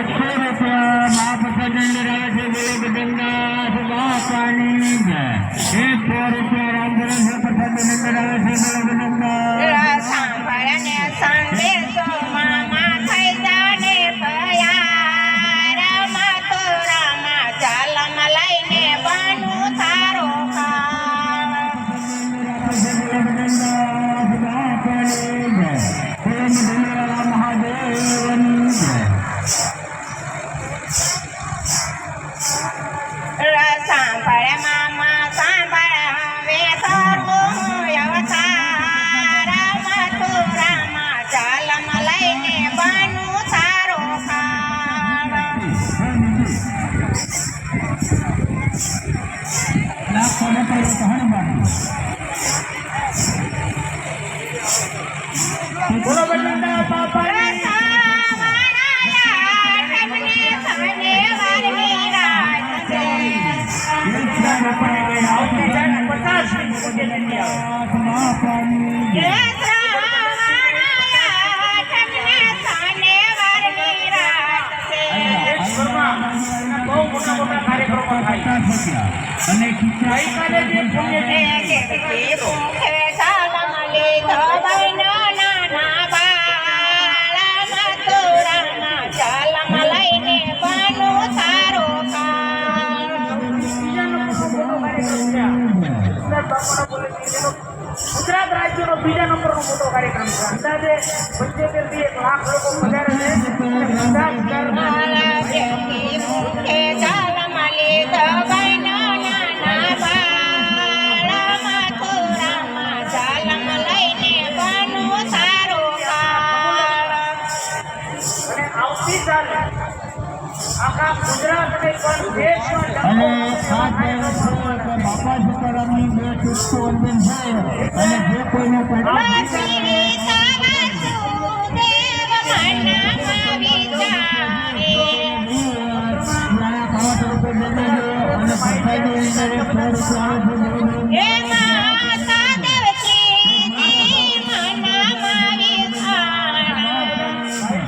બસો રૂપિયા મહાપ્રસાદની અંદર આવે છે બોલો ગગનદાસ બાપાની જય આ. ગુજરાત ગુજરાત રાજ્યનો બીજા નંબરનો મોટો કાર્યક્રમ છે. અંદાજે પંચોતેરથી એક લાખ લોકો વધારે છે. અને આવતીકાલે આખા ગુજરાતને પણ દેશમાં અને આ કહેવત બાપા સીતારામની બે ચૂસ્તો વંદન છે અને જે કોઈને કોઈ શ્રી વાસુદેવ મનમાં વિચારે હે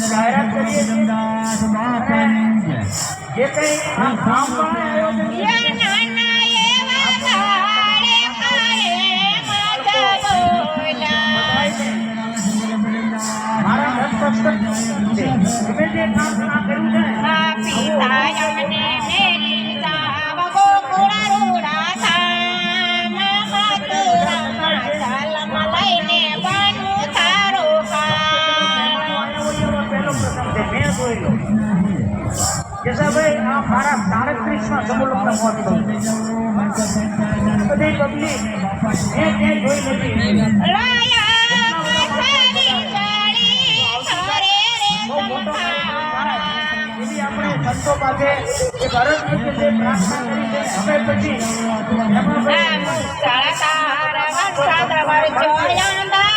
જાહેરાત કરીએ છીએ જે કંઈ આ ગામમાં આયોજન છે, યા નાના એવા કાળે કાળે માતા બોલા મારા હસ્તક્ષેપ છે તમે જે કામ આ કર્યું છે છે મેં જોયેલો કેશાભાઈ આ મારા સાડત્રીસમાં સમૂહલગ્ન મહોત્સવ બધી પબ્લિક મેં ક્યાંય જોઈ નથી રાયા પથરી જાળી કરે રે સંભાળ એવી આપણે સંતો પાસે એક અરજ મૂકી છે પ્રાર્થના કરી છે હવે પછી એમાં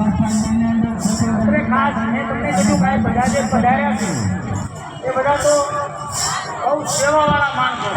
અને ખાસ મેં તમને કીધું કે બધા જે પધાર્યા છે, એ બધા તો બહુ સેવાવાળા માણસો